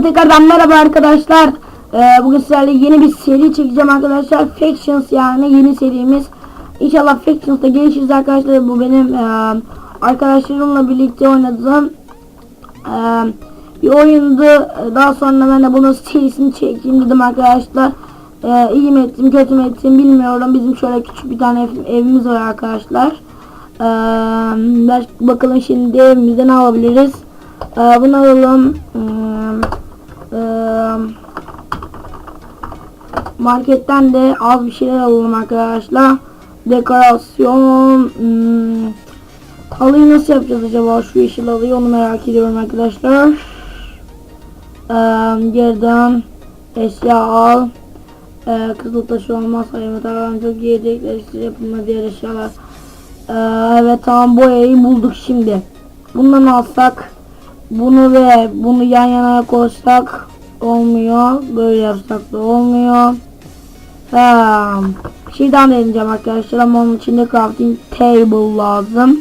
Hepinize tekrardan merhaba arkadaşlar. Ee, bugün sizlerle yeni bir seri çekeceğim arkadaşlar. Factions yani yeni serimiz. İnşallah Factions'ta gelişiriz arkadaşlar. Bu benim e, arkadaşlarımla birlikte oynadığım e, bir oyundu. E, Daha sonra ben de bunun serisini çekeyim dedim arkadaşlar. E, iyi mi ettim kötü mü ettim bilmiyorum. Bizim şöyle küçük bir tane ev- evimiz var arkadaşlar. Baş- bakalım şimdi evimizde ne alabiliriz? Ee, bunu alalım. Hmm, marketten de az bir şeyler alalım arkadaşlar. Dekorasyon. Hmm, halıyı nasıl yapacağız acaba şu yeşil halıyı onu merak ediyorum arkadaşlar. Ee, geriden eşya al. Ee, kızıl taşı olmaz. Hayır, tamam çok yiyecekler işte yapılma diğer eşyalar. Evet tamam boyayı bulduk şimdi. Bundan alsak bunu ve bunu yan yana koysak olmuyor. Böyle yapsak da olmuyor. Ha, bir şey daha deneyeceğim arkadaşlar ama onun için de crafting table lazım.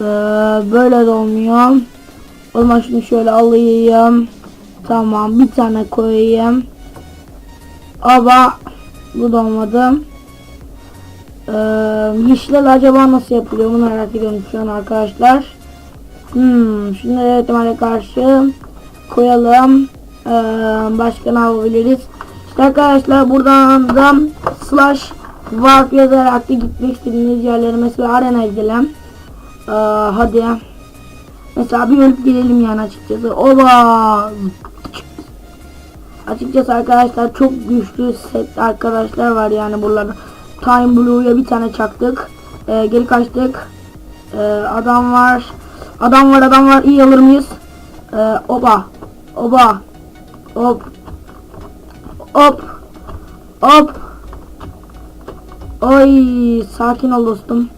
Ee, böyle de olmuyor. O zaman şunu şöyle alayım. Tamam bir tane koyayım. Ama bu da olmadı. Ee, yeşiller acaba nasıl yapılıyor bunu merak ediyorum şu an arkadaşlar. Hmm, şunları ihtimale karşı koyalım. Ee, başka ne yapabiliriz? İşte arkadaşlar buradan da slash warp yazarak da gitmek istediğiniz yerlere mesela arena gidelim. Ee, hadi. Mesela bir ölüp gidelim yani açıkçası. Oba! Açıkçası arkadaşlar çok güçlü set arkadaşlar var yani buralarda. Time Blue'ya bir tane çaktık. Ee, geri kaçtık. Ee, adam var. Adam var adam var. İyi alır mıyız? Ee, oba. Oba. Hop. Hop. Hop. Oy sakin ol dostum.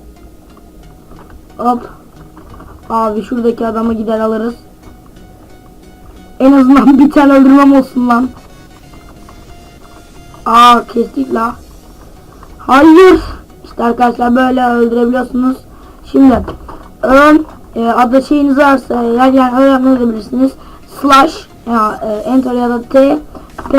Hop. Abi şuradaki adamı gider alırız. En azından bir tane öldürmem olsun lan. Aa kestik la. Hayır. İşte arkadaşlar böyle öldürebiliyorsunuz. Şimdi ön e, adı şeyiniz varsa eğer yani öğrenebilirsiniz. Slash ya, e, enter ya da t t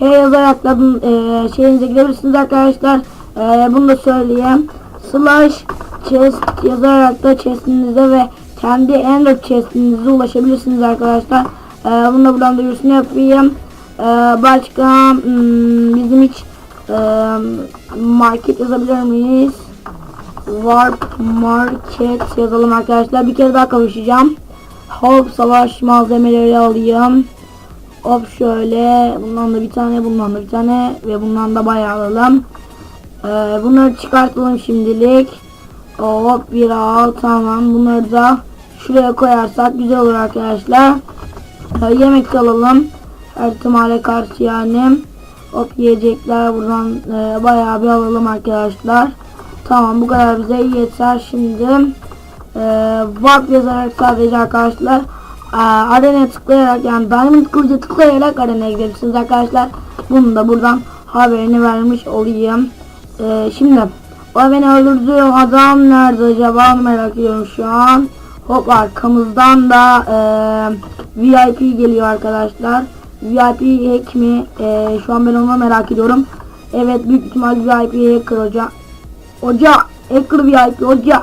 h yazarak da e, şeyinize gidebilirsiniz arkadaşlar. E, bunu da söyleyeyim. Slash chest yazarak da chestinize ve kendi ender chestinize ulaşabilirsiniz arkadaşlar. E, bunu da buradan duyurusunu yapayım. E, başka hmm, bizim hiç e, market yazabilir miyiz? Warp Market yazalım arkadaşlar. Bir kere daha kavuşacağım. Hop savaş malzemeleri alayım. Hop şöyle. Bundan da bir tane, bundan da bir tane ve bundan da bayağı alalım. Ee, bunları çıkartalım şimdilik. Hop bir al tamam. Bunları da şuraya koyarsak güzel olur arkadaşlar. Ee, yemek alalım. Her ihtimale karşı yani. Hop yiyecekler buradan e, bayağı bir alalım arkadaşlar. Tamam bu kadar bize yeter şimdi. Ee, warp yazarak sadece arkadaşlar e, arenaya tıklayarak yani diamond kılıcı tıklayarak arenaya gidebilirsiniz arkadaşlar. Bunu da buradan haberini vermiş olayım. Ee, şimdi o beni öldürdüğü adam nerede acaba merak ediyorum şu an. Hop arkamızdan da e, VIP geliyor arkadaşlar. VIP hack mi? E, şu an ben onu merak ediyorum. Evet büyük ihtimal VIP hacker hoca. Hoca hacker VIP hoca.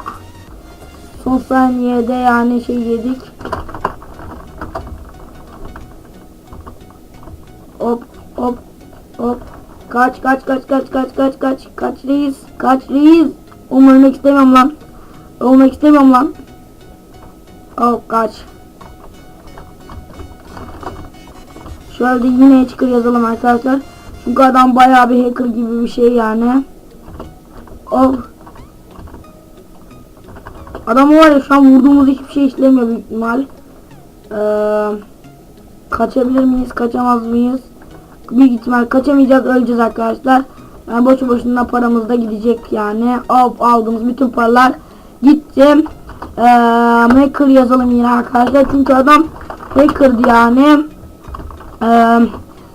Son saniyede yani şey yedik. Hop hop hop. Kaç kaç kaç kaç kaç kaç kaç kaç reis kaç istemiyorum lan. Ölmek istemiyorum lan. Hop kaç. Şöyle yine çıkır yazalım arkadaşlar. Çünkü adam bayağı bir hacker gibi bir şey yani. Hop. Adamı var ya şu an vurduğumuz hiçbir şey işlemiyor büyük ihtimal. Ee, kaçabilir miyiz? Kaçamaz mıyız? Büyük ihtimal kaçamayacağız. Öleceğiz arkadaşlar. Yani boşu boşuna paramız da gidecek yani. Hop aldığımız bütün paralar gitti. Ee, hacker yazalım yine arkadaşlar. Çünkü adam hacker'dı yani. Ee,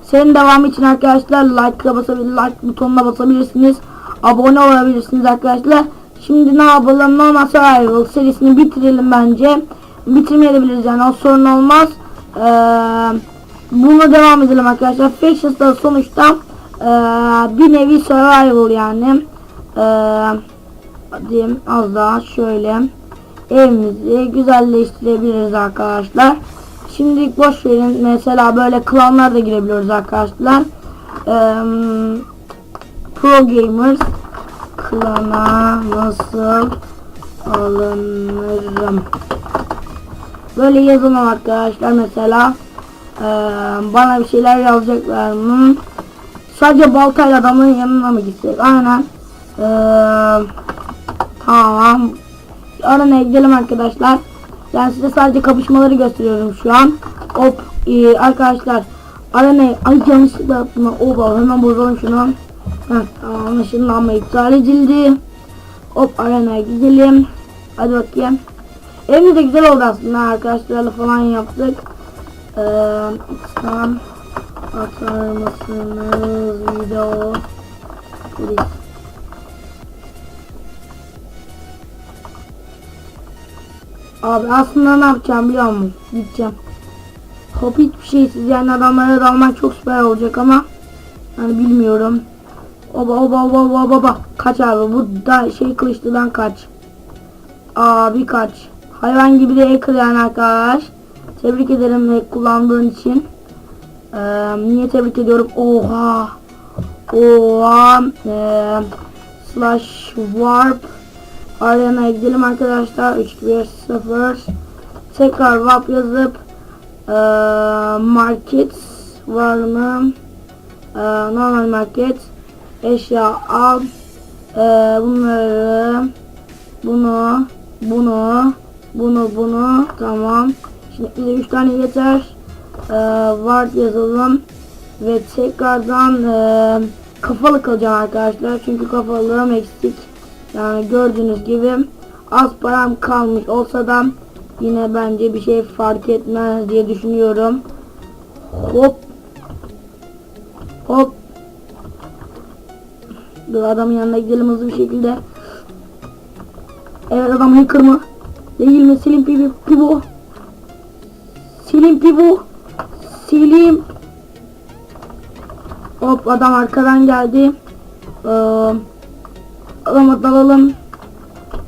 senin devamı için arkadaşlar like'a basabilir, like butonuna basabilirsiniz. Abone olabilirsiniz arkadaşlar. Şimdi ne yapalım? Normal Survival serisini bitirelim bence. Bitirmeyebiliriz yani o sorun olmaz. Ee, buna devam edelim arkadaşlar. Factions da sonuçta eee, bir nevi survival yani. Eee diyeyim az daha şöyle evimizi güzelleştirebiliriz arkadaşlar. Şimdilik boş verin. Mesela böyle klanlar da girebiliyoruz arkadaşlar. Eee, Pro Gamers klana nasıl alınırım? Böyle yazalım arkadaşlar mesela. Eee, bana bir şeyler yazacaklar mı? Sadece baltayla adamın yanına mı gitsek? Aynen. Eee Tamam. Aranaya gidelim arkadaşlar. Ben size sadece kapışmaları gösteriyorum şu an. Hop ee, arkadaşlar. Aranaya ay yanlışlıkla yaptım. Oba hemen bozalım şunu. Heh, tamam ışınlanma iptal edildi. Hop aranaya gidelim. Hadi bakayım. Evimiz de güzel oldu aslında arkadaşlarla falan yaptık. Ee, lütfen atar mısınız video? Please. Abi aslında ne yapacağım biliyor musun? Gideceğim. Hop hiçbir şeysiz yani adamlara dalmak çok süper olacak ama yani bilmiyorum. Oba oba oba oba oba. Kaç abi bu da şey kılıçlıdan kaç. Abi kaç. Hayvan gibi de hacker yani arkadaş. Tebrik ederim kullandığın için. Ee, niye tebrik ediyorum? Oha. Oha. Ee, slash warp Arena'ya gidelim arkadaşlar. 3 1 0 Tekrar WAP yazıp e, market var mı? E, normal market eşya al e, bunları bunu bunu bunu bunu tamam şimdi bize 3 tane yeter e, ward yazalım ve tekrardan e, kafalı kalacağım arkadaşlar çünkü kafalığım eksik yani gördüğünüz gibi az param kalmış olsa da yine bence bir şey fark etmez diye düşünüyorum. Hop. Hop. Dur adamın yanına gidelim hızlı bir şekilde. Evet adam hacker mı? Değil mi? Selim Pivo. Pivo. Selim Pivo. Selim. Hop adam arkadan geldi. Ee, Adama dalalım.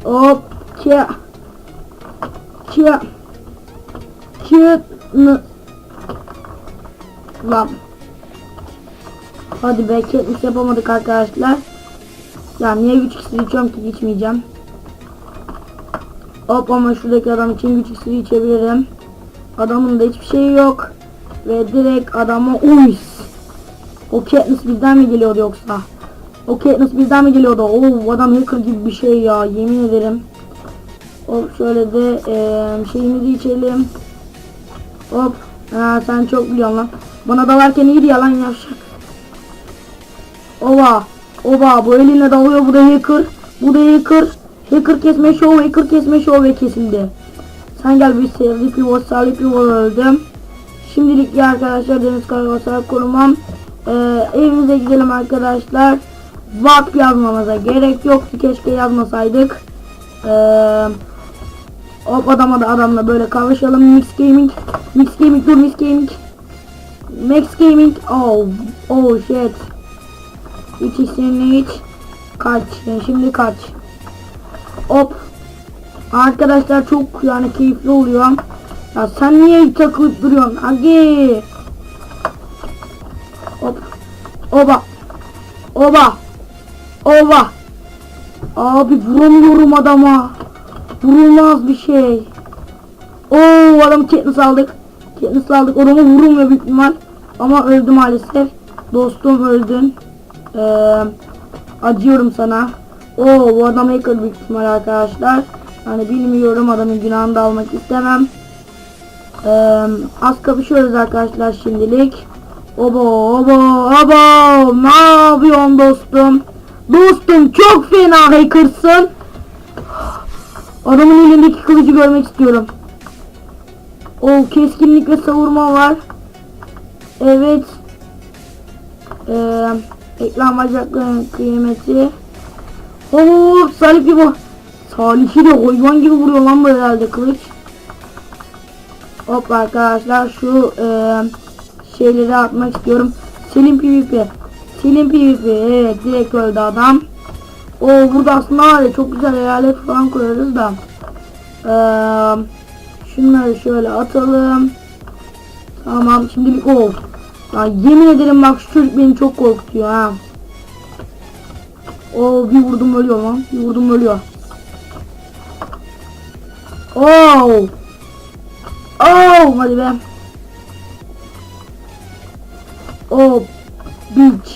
Hop. Kia. Kia. Kia. Lan. Hadi be yapamadık arkadaşlar. Ya niye güç iksiri ki içmeyeceğim. Hop ama şuradaki adam için güç iksiri içebilirim. Adamın da hiçbir şeyi yok. Ve direkt adama uys. O Katniss birden mi geliyordu yoksa? O Katniss birden mi geliyordu? Oo adam hacker gibi bir şey ya yemin ederim. Hop şöyle de eee şeyimizi içelim. Hop. Ha, sen çok biliyorsun lan. Bana dalarken iyi yalan yavşak. Ova. Ova bu eline dalıyor bu da hacker. Bu da hacker. Hacker kesme show, hacker kesme show ve kesildi. Sen gel bir sevdi pivot, salih pivot öldüm. Şimdilik ya arkadaşlar deniz kargosal korumam. Ee, evimize gidelim arkadaşlar. VAP yazmamıza gerek yoktu. Keşke yazmasaydık. Ee, hop adama da adamla böyle kavuşalım. Mix Gaming. Mix Gaming dur Mix Gaming. Max Gaming. Oh. Oh shit. Hiç isteğini hiç. Kaç. Yani şimdi kaç. Hop. Arkadaşlar çok yani keyifli oluyor. Ya sen niye takılıp duruyorsun? Hadi. Hop. Oba. Oba. Oba. Abi vuramıyorum adama. Vurulmaz bir şey. Oo adamı Katniss aldık. Katniss aldık. Adamı vurulmuyor büyük ihtimal. Ama öldü maalesef. Dostum öldün. Ee, acıyorum sana. Oo bu adam hacker büyük ihtimal arkadaşlar. Yani bilmiyorum adamın günahını da almak istemem. Ee, az kapışıyoruz arkadaşlar şimdilik. Obo obo obo ne yapıyorsun dostum? Dostum çok fena hackersın. Adamın elindeki kılıcı görmek istiyorum. O keskinlik ve savurma var. Evet. Ee, ekran bacaklarının kıymeti. Hop Salih gibi. Salih'i de hayvan gibi vuruyor lan bu herhalde kılıç. Hop arkadaşlar şu e, şeyleri atmak istiyorum. Selim PvP. Selim PvP. Evet direkt öldü adam. O burada aslında var ya çok güzel eyalet falan kurarız da. Ee, şunları şöyle atalım. Tamam şimdilik o. Ya yemin ederim bak şu çocuk beni çok korkutuyor ha. O bir vurdum ölüyor lan. Bir vurdum ölüyor. Oh. Oh hadi be. Oh bitch.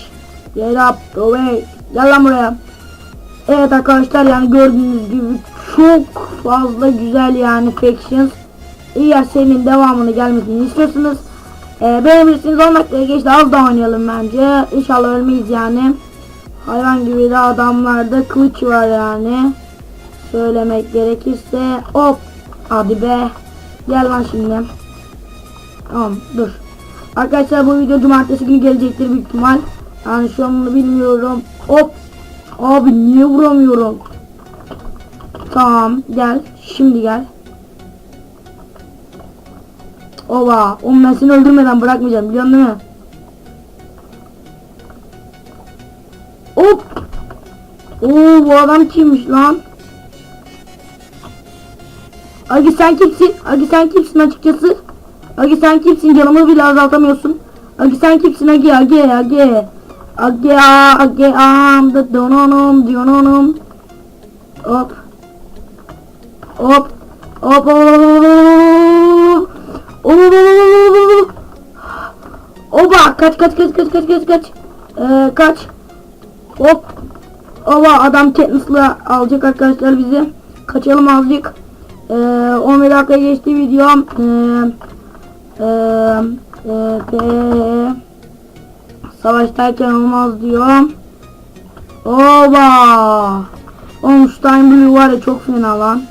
Get up the way. Gel lan buraya. Evet arkadaşlar yani gördüğünüz gibi çok fazla güzel yani factions. Eğer serinin devamını gelmesini istiyorsanız e, beğenirsiniz 10 dakikaya geçti az daha oynayalım bence. İnşallah ölmeyiz yani. Hayvan gibi de adamlarda kılıç var yani. Söylemek gerekirse hop hadi be. Gel lan şimdi. Tamam dur. Arkadaşlar bu video cumartesi günü gelecektir büyük ihtimal. Yani şu an bilmiyorum. Hop. Abi niye vuramıyorum? Tamam gel. Şimdi gel. Ova. Oğlum ben seni öldürmeden bırakmayacağım biliyorsun değil mi? Hop. Oo bu adam kimmiş lan? Agi sen kimsin? Agi sen kimsin açıkçası? Agi sen kimsin? Canımı bile azaltamıyorsun. Agi sen kimsin? Agi Agi Agi. Agi a Agi am da dononum. Hop. Hop. Hop hop hop. Oba kaç kaç kaç kaç kaç kaç kaç. Ee, kaç. Hop. Oba adam Katniss'la alacak arkadaşlar bizi. Kaçalım azıcık. Ee, 11 dakika geçti videom. Ee, ee, ee, ee, savaştayken olmaz diyorum. Oba. Time Blue var ya çok fena lan.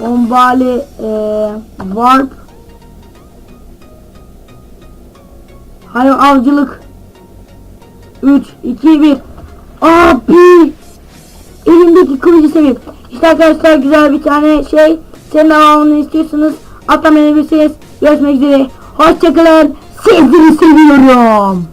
Bombali ee, Warp. Hayır avcılık. 3, 2, 1. Abi! Elimdeki kılıcı seveyim. İşte arkadaşlar güzel bir tane şey. Senin devamını istiyorsanız atlamayabilirsiniz. Görüşmek üzere. Hoşçakalın. Sizleri seviyorum.